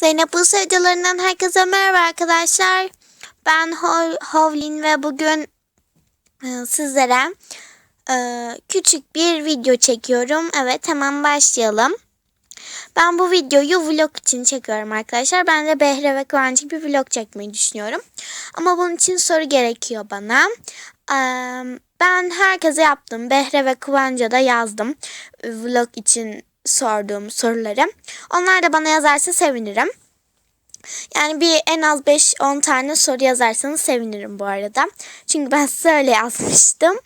Zeynep Buse videolarından herkese merhaba arkadaşlar. Ben Ho- Hovlin ve bugün e, sizlere e, küçük bir video çekiyorum. Evet hemen başlayalım. Ben bu videoyu vlog için çekiyorum arkadaşlar. Ben de Behre ve Kıvancık bir vlog çekmeyi düşünüyorum. Ama bunun için soru gerekiyor bana. Ee, Ben herkese yaptım. Behre ve Kıvanç'a da yazdım. e, Vlog için sorduğum soruları. Onlar da bana yazarsa sevinirim. Yani bir en az 5-10 tane soru yazarsanız sevinirim bu arada. Çünkü ben size öyle yazmıştım.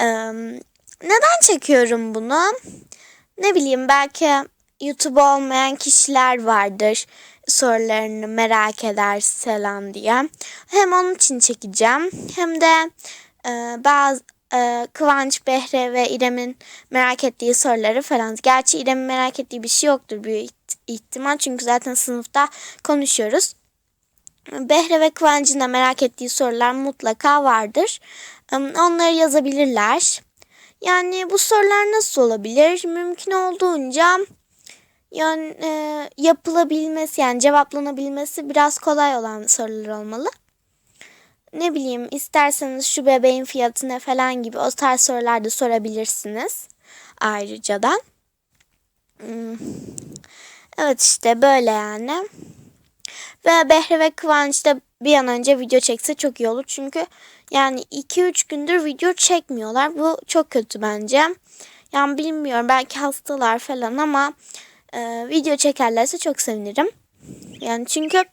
Ee, neden çekiyorum bunu? Ne bileyim belki YouTube olmayan kişiler vardır. Sorularını merak eder falan diye. Hem onun için çekeceğim hem de e, bazı e, Kıvanç, Behre ve İrem'in merak ettiği soruları falan. Gerçi İrem'in merak ettiği bir şey yoktur büyük ihtimal. Çünkü zaten sınıfta konuşuyoruz. Behre ve Kıvanç'ın da merak ettiği sorular mutlaka vardır. Onları yazabilirler. Yani bu sorular nasıl olabilir? Mümkün olduğunca yani e, yapılabilmesi yani cevaplanabilmesi biraz kolay olan sorular olmalı. Ne bileyim isterseniz şu bebeğin fiyatı ne falan gibi o tarz sorular da sorabilirsiniz ayrıcadan. Hmm. Evet işte böyle yani. Ve Behre ve Kıvanç da bir an önce video çekse çok iyi olur. Çünkü yani 2-3 gündür video çekmiyorlar. Bu çok kötü bence. Yani bilmiyorum belki hastalar falan ama e, video çekerlerse çok sevinirim. Yani çünkü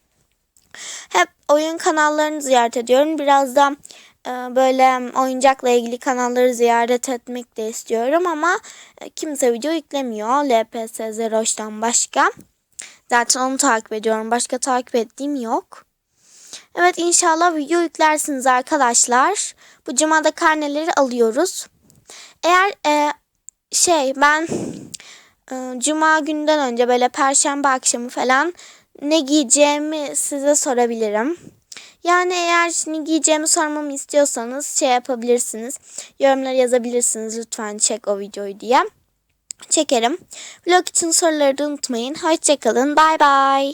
hep oyun kanallarını ziyaret ediyorum. Biraz da e, böyle oyuncakla ilgili kanalları ziyaret etmek de istiyorum ama e, kimse video yüklemiyor. LPS Zeroş'tan başka. Zaten onu takip ediyorum. Başka takip ettiğim yok. Evet inşallah video yüklersiniz arkadaşlar. Bu cumada karneleri alıyoruz. Eğer e, şey ben e, cuma günden önce böyle perşembe akşamı falan ne giyeceğimi size sorabilirim. Yani eğer ne giyeceğimi sormamı istiyorsanız şey yapabilirsiniz. Yorumlara yazabilirsiniz lütfen çek o videoyu diye. Çekerim. Vlog için soruları da unutmayın. Hoşçakalın. Bay bay.